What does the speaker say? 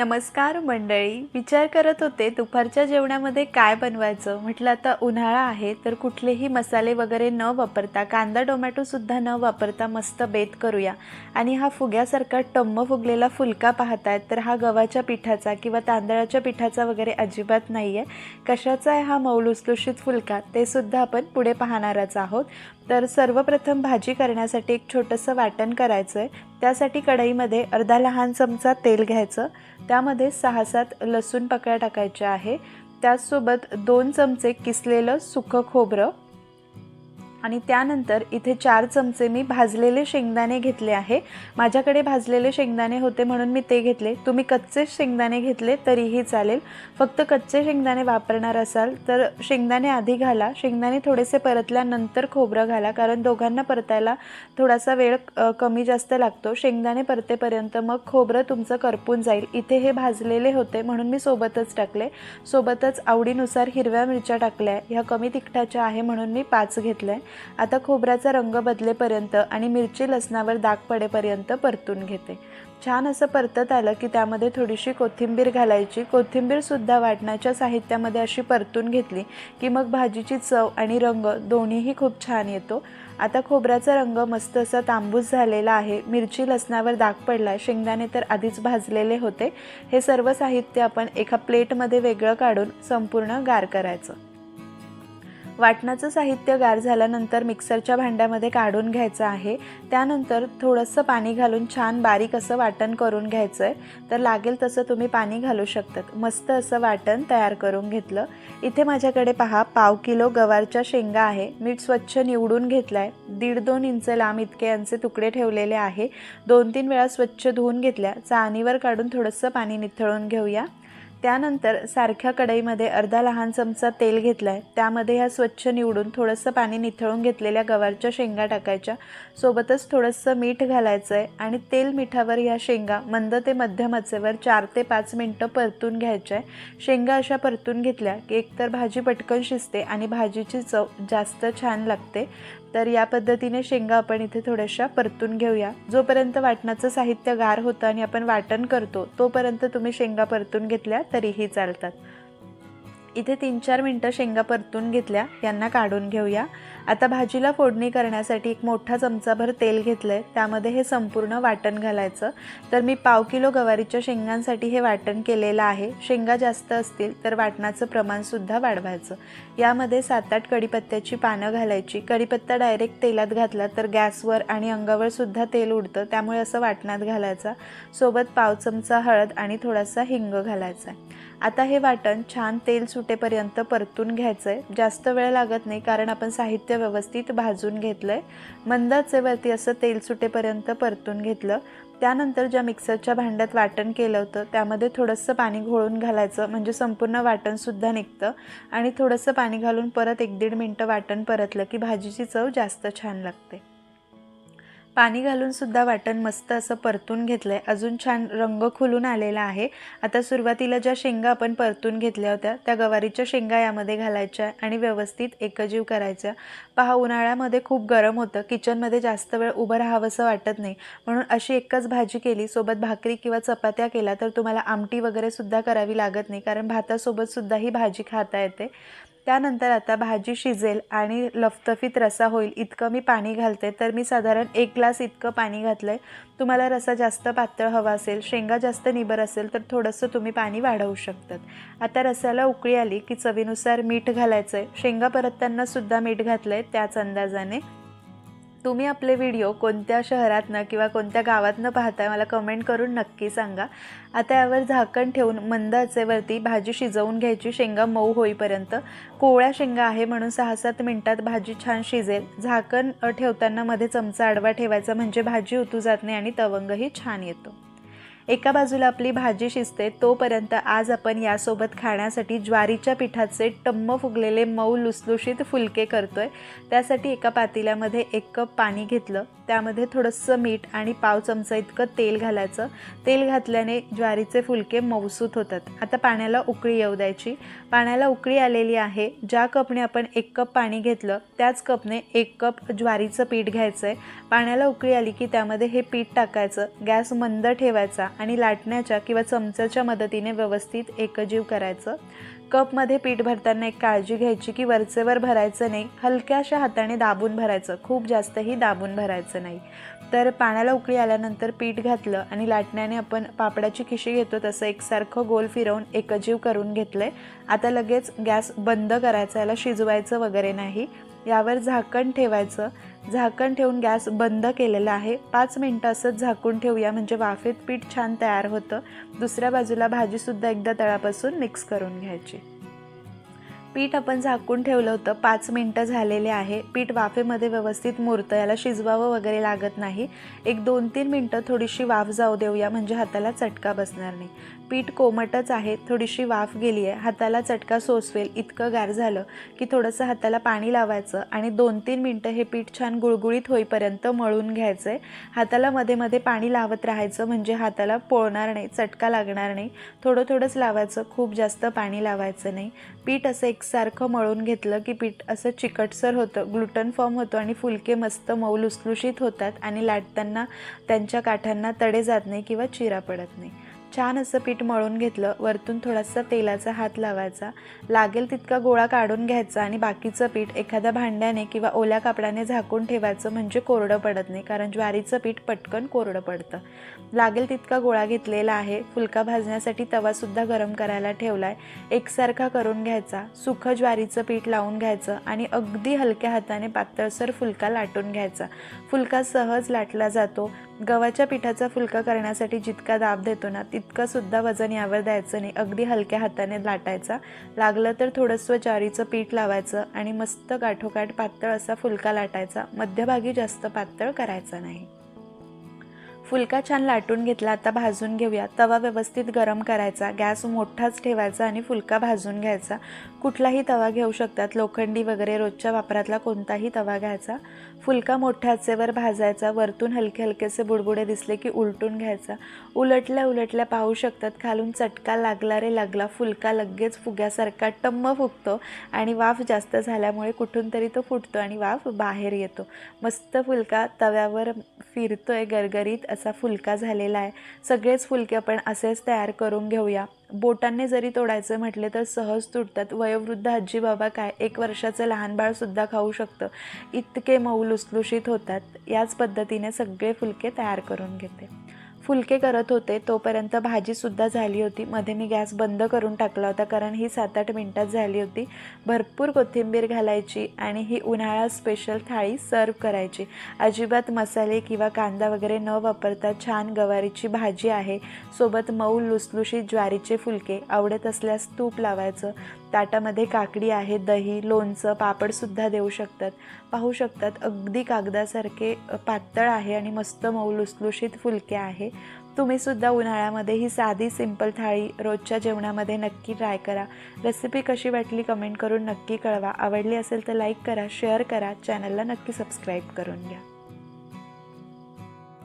नमस्कार मंडळी. विचार करत होते दुपारच्या जेवणामध्ये काय बनवायचं? म्हटलं आता उन्हाळा आहे तर कुठलेही मसाले वगैरे न वापरता कांदा टोमॅटोसुद्धा न वापरता मस्त बेत करूया. आणि हा फुग्यासारखा टम्म फुगलेला फुलका पाहतायत तर हा गव्हाच्या पिठाचा किंवा तांदळाच्या पिठाचा वगैरे अजिबात नाही आहे कशाचा आहे हा मौलुसलुषित लुसलुशीत फुलका? ते सुद्धा आपण पुढे पाहणारच आहोत. तर सर्वप्रथम भाजी करण्यासाठी एक छोटंसं वाटण करायचं आहे त्यासाठी कढईमध्ये अर्धा लहान चमचा तेल घ्यायचं. त्यामध्ये सहा सात लसूण पकळ्या टाकायच्या आहे. त्याचसोबत दोन चमचे किसलेलं सुकं खोबरं. आणि त्यानंतर इथे चार चमचे मी भाजलेले शेंगदाणे घेतले आहे. माझ्याकडे भाजलेले शेंगदाणे होते म्हणून मी ते घेतले. तुम्ही कच्चे शेंगदाणे घेतले तरीही चालेल. फक्त कच्चे शेंगदाणे वापरणार असाल तर शेंगदाणे आधी घाला. शेंगदाणे थोडेसे परतल्यानंतर खोबरं घाला कारण दोघांना परतायला थोडासा वेळ कमी जास्त लागतो. शेंगदाणे परतेपर्यंत मग खोबरं तुमचं करपून जाईल. इथे हे भाजलेले होते म्हणून मी सोबतच टाकले. सोबतच आवडीनुसार हिरव्या मिरच्या टाकल्या. ह्या कमी तिखटाच्या आहे म्हणून मी पाच घेतल्या. आता खोबऱ्याचा रंग बदलेपर्यंत आणि मिरची लसणावर दाग पडेपर्यंत परतून घेते. छान असं परतत आलं की त्यामध्ये थोडीशी कोथिंबीर घालायची. कोथिंबीरसुद्धा वाटण्याच्या साहित्यामध्ये अशी परतून घेतली की मग भाजीची चव आणि रंग दोन्हीही खूप छान येतो. आता खोबऱ्याचा रंग मस्त असा तांबूस झालेला आहे. मिरची लसणावर दाग पडला शेंगदाणे तर आधीच भाजलेले होते. हे सर्व साहित्य आपण एका प्लेटमध्ये वेगळं काढून संपूर्ण गार करायचं. वाटणाचं साहित्य गार झाल्यानंतर मिक्सरच्या भांड्यामध्ये काढून घ्यायचं आहे. त्यानंतर थोडंसं पाणी घालून छान बारीक असं वाटण करून घ्यायचं आहे तर लागेल तसं तुम्ही पाणी घालू शकतात. मस्त असं वाटण तयार करून घेतलं. इथे माझ्याकडे पहा पाव किलो गवारच्या शेंगा आहे. मी स्वच्छ निवडून घेतला आहे दीड दोन इंच लांब इतके यांचे तुकडे ठेवलेले आहे. दोन तीन वेळा स्वच्छ धुवून घेतल्या. चाळणीवर काढून थोडंसं पाणी निथळून घेऊया. त्यानंतर सारख्या कढईमध्ये अर्धा लहान चमचा तेल घेतला आहे त्यामध्ये ह्या स्वच्छ निवडून थोडंसं पाणी निथळून घेतलेल्या गवारच्या शेंगा टाकायच्या. सोबतच थोडंसं मीठ घालायचं आहे आणि तेल मिठावर ह्या शेंगा मंद ते मध्यम आचेवर चार ते पाच मिनटं परतून घ्यायच्या. आहे शेंगा अशा परतून घेतल्या की एकतर भाजी पटकन शिजते आणि भाजीची चव जास्त छान लागते. तर या पद्धतीने शेंगा आपण इथे थोड्याशा परतून घेऊया. जोपर्यंत वाटणाचं साहित्य गार होतं आणि आपण वाटण करतो तोपर्यंत तुम्ही शेंगा परतून घेतल्यात. तरीही चालतात. इथे तीन चार मिनटं शेंगा परतून घेतल्या यांना काढून घेऊया. आता भाजीला फोडणी करण्यासाठी एक मोठा चमचाभर तेल घेतलं आहे त्यामध्ये हे संपूर्ण वाटण घालायचं. तर मी पाव किलो गवारीच्या शेंगांसाठी हे वाटण केलेलं आहे. शेंगा जास्त असतील तर वाटणाचं प्रमाणसुद्धा वाढवायचं. यामध्ये सात आठ कढीपत्त्याची पानं घालायची. कढीपत्ता डायरेक्ट तेलात घातला तर गॅसवर आणि अंगावर सुद्धा तेल उडतं. त्यामुळे असं वाटणात घालायचा. सोबत पाव चमचा हळद आणि थोडासा हिंग घालायचा. आता हे वाटण छान तेल सुटेपर्यंत परतून घ्यायचं आहे जास्त वेळ लागत नाही कारण आपण साहित्य व्यवस्थित भाजून घेतलं आहे मंदाचेवरती असं तेल सुटेपर्यंत परतून घेतलं. त्यानंतर ज्या मिक्सरच्या भांड्यात वाटण केलं होतं त्यामध्ये थोडंसं पाणी घोळून घालायचं. म्हणजे संपूर्ण वाटणसुद्धा निघतं. आणि थोडंसं पाणी घालून परत एक दीड मिनटं वाटण परतलं की भाजीची चव जास्त छान लागते. पाणी घालून सुद्धा वाटण मस्त असं परतून घेतलं आहे अजून छान रंग खुलून आलेला आहे. आता सुरुवातीला ज्या शेंगा आपण परतून घेतल्या होत्या त्या गवारीच्या शेंगा यामध्ये घालायच्या आणि व्यवस्थित एकजीव करायच्या पहा उन्हाळ्यामध्ये खूप गरम होतं. किचनमध्ये जास्त वेळ उभं राहावंसं वाटत नाही. म्हणून अशी एकच भाजी केली. सोबत भाकरी किंवा चपात्या केल्या तर तुम्हाला आमटी वगैरे सुद्धा करावी लागत नाही. कारण भातासोबत सुद्धा ही भाजी खाता येते. त्यानंतर आता भाजी शिजेल आणि लफतफीत रसा होईल. इतकं मी पाणी घालते तर मी साधारण एक ग्लास इतकं पाणी घातलं आहे तुम्हाला रसा जास्त पातळ हवा असेल शेंगा जास्त निबर असेल तर थोडंसं तुम्ही पाणी वाढवू शकतात. आता रसाला उकळी आली की चवीनुसार मीठ घालायचं आहे शेंगा परतताना सुद्धा मीठ घातलं आहे त्याच अंदाजाने. तुम्ही आपले व्हिडिओ कोणत्या शहरातनं किंवा कोणत्या गावातनं पाहताय मला कमेंट करून नक्की सांगा. आता यावर झाकण ठेवून मंद आचेवरती भाजी शिजवून घ्यायची. शेंगा मऊ होईपर्यंत कोवळ्या शेंगा आहे म्हणून सहा सात मिनटात भाजी छान शिजेल. झाकण ठेवताना मध्ये चमचा आडवा ठेवायचा म्हणजे भाजी उतू जात नाही आणि तवंगही छान येतो. एका बाजूला आपली भाजी शिजते तोपर्यंत आज आपण यासोबत खाण्यासाठी ज्वारीच्या पिठाचे टम्म फुगलेले मऊ लुसलुशीत फुलके करतोय. त्यासाठी एका पातेल्यामध्ये एक कप पाणी घेतलं. त्यामध्ये थोडंसं मीठ आणि पाव चमचा इतकं तेल घालायचं. तेल घातल्याने ज्वारीचे फुलके मऊसूत होतात. आता पाण्याला उकळी येऊ द्यायची. पाण्याला उकळी आलेली आहे. ज्या कपने आपण एक कप पाणी घेतलं त्याच कपने एक कप ज्वारीचं पीठ घ्यायचं आहे पाण्याला उकळी आली की त्यामध्ये हे पीठ टाकायचं गॅस मंद ठेवायचा आणि लाटण्याच्या किंवा चमच्याच्या मदतीने व्यवस्थित एकजीव करायचं. कपमध्ये पीठ भरताना एक काळजी घ्यायची की वरचेवर भरायचं नाही. हलक्याशा हाताने दाबून भरायचं. खूप जास्तही दाबून भरायचं नाही. तर पाण्याला उकळी आल्यानंतर पीठ घातलं आणि लाटण्याने आपण पापडाची खिशी घेतो तसं एकसारखं गोल फिरवून एकजीव करून घेतलं आहे आता लगेच गॅस बंद करायचा याला शिजवायचं वगैरे नाही. यावर झाकण ठेवायचं. झाकण ठेवून गॅस बंद केलेला आहे. पाच मिनटं असंच झाकून ठेवूया म्हणजे वाफेत पीठ छान तयार होतं. दुसऱ्या बाजूला भाजीसुद्धा एकदा तळापासून मिक्स करून घ्यायची. पीठ आपण झाकून ठेवलं होतं. पाच मिनटं झालेले आहे. पीठ वाफेमध्ये व्यवस्थित मुरतं. याला शिजवावं वगैरे लागत नाही. एक दोन तीन मिनटं थोडीशी वाफ जाऊ देऊया. म्हणजे हाताला चटका बसणार नाही. पीठ कोमटच आहे थोडीशी वाफ गेली आहे हाताला चटका सोसवेल इतकं गार झालं की थोडंसं हाताला पाणी लावायचं आणि दोन तीन मिनटं हे पीठ छान गुळगुळीत होईपर्यंत मळून घ्यायचं आहे हाताला मध्ये मध्ये पाणी लावत राहायचं म्हणजे हाताला पोळणार नाही चटका लागणार नाही. थोडं थोडंच लावायचं खूप जास्त पाणी लावायचं नाही. पीठ असं एकसारखं मळून घेतलं की पीठ असं चिकटसर होतं ग्लुटन फॉर्म होतो आणि फुलके मस्त मऊ लुसलुशीत होतात आणि लाटताना त्यांच्या काठांना तडे जात नाही किंवा चिरा पडत नाही. छान असं पीठ मळून घेतलं वरतून थोडासा तेलाचा हात लावायचा. लागेल तितका गोळा काढून घ्यायचा आणि बाकीचं पीठ एखाद्या भांड्याने किंवा ओल्या कापडाने झाकून ठेवायचं म्हणजे कोरडं पडत नाही कारण ज्वारीचं पीठ पटकन कोरडं पडतं. लागेल तितका गोळा घेतलेला आहे फुलका भाजण्यासाठी तवासुद्धा गरम करायला ठेवला आहे एकसारखा करून घ्यायचा सुखं ज्वारीचं पीठ लावून घ्यायचं आणि अगदी हलक्या हाताने पातळसर फुलका लाटून घ्यायचा. फुलका सहज लाटला जातो गव्हाच्या पिठाचा फुलका करण्यासाठी जितका दाब देतो ना तितकं सुद्धा वजन यावर द्यायचं नाही. अगदी हलक्या हाताने लाटायचा. लागलं तर थोडंसं ज्वारीचं पीठ लावायचं आणि मस्त गाठोकाठ पातळ असा फुलका लाटायचा. मध्यभागी जास्त पातळ करायचा नाही. फुलका छान लाटून घेतला आता भाजून घेऊया. तवा व्यवस्थित गरम करायचा गॅस मोठाच ठेवायचा आणि फुलका भाजून घ्यायचा. कुठलाही तवा घेऊ शकतात लोखंडी वगैरे रोजच्या वापरातला कोणताही तवा घ्यायचा. फुलका मोठ्या आचेवर भाजायचा वरतून हलके हलकेसे बुडबुडे दिसले की उलटून घ्यायचा. उलटल्या उलटल्या पाहू शकतात खालून चटका लागला रे लागला फुलका लगेच फुग्यासारखा टम्म फुगतो आणि वाफ जास्त झाल्यामुळे कुठून तरी तो फुटतो आणि वाफ बाहेर येतो. मस्त फुलका तव्यावर फिरतोय गरगरीत असा फुलका झालेला आहे. सगळेच फुलके आपण असेच तयार करून घेऊया. बोटांनी जरी तोडायचं म्हटले तर सहज तुटतात. वयोवृद्ध आजी बाबा काय एक वर्षाचं लहान बाळसुद्धा खाऊ शकतं. इतके मऊ लुसलुशीत होतात. याच पद्धतीने सगळे फुलके तयार करून घेते. फुलके करत होते तोपर्यंत भाजीसुद्धा झाली होती. मध्ये मी गॅस बंद करून टाकला होता कारण ही सात आठ मिनटात झाली होती. भरपूर कोथिंबीर घालायची आणि ही उन्हाळा स्पेशल थाळी सर्व करायची. अजिबात मसाले किंवा कांदा वगैरे न वापरता छान गवारीची भाजी आहे. सोबत मऊ लुसलुशीत ज्वारीचे फुलके. आवडत असल्यास तूप लावायचं. ताटामध्ये काकडी आहे दही लोणचं पापडसुद्धा देऊ शकतात. पाहू शकतात अगदी कागदासारखे पातळ आहे आणि मस्त मऊ लुसलुशीत फुलके आहे. तुम्हीसुद्धा उन्हाळ्यामध्ये ही साधी सिंपल थाळी रोजच्या जेवणामध्ये नक्की ट्राय करा. रेसिपी कशी वाटली कमेंट करून नक्की कळवा. आवडली असेल तर लाईक करा शेअर करा. चॅनलला नक्की सबस्क्राईब करून घ्या.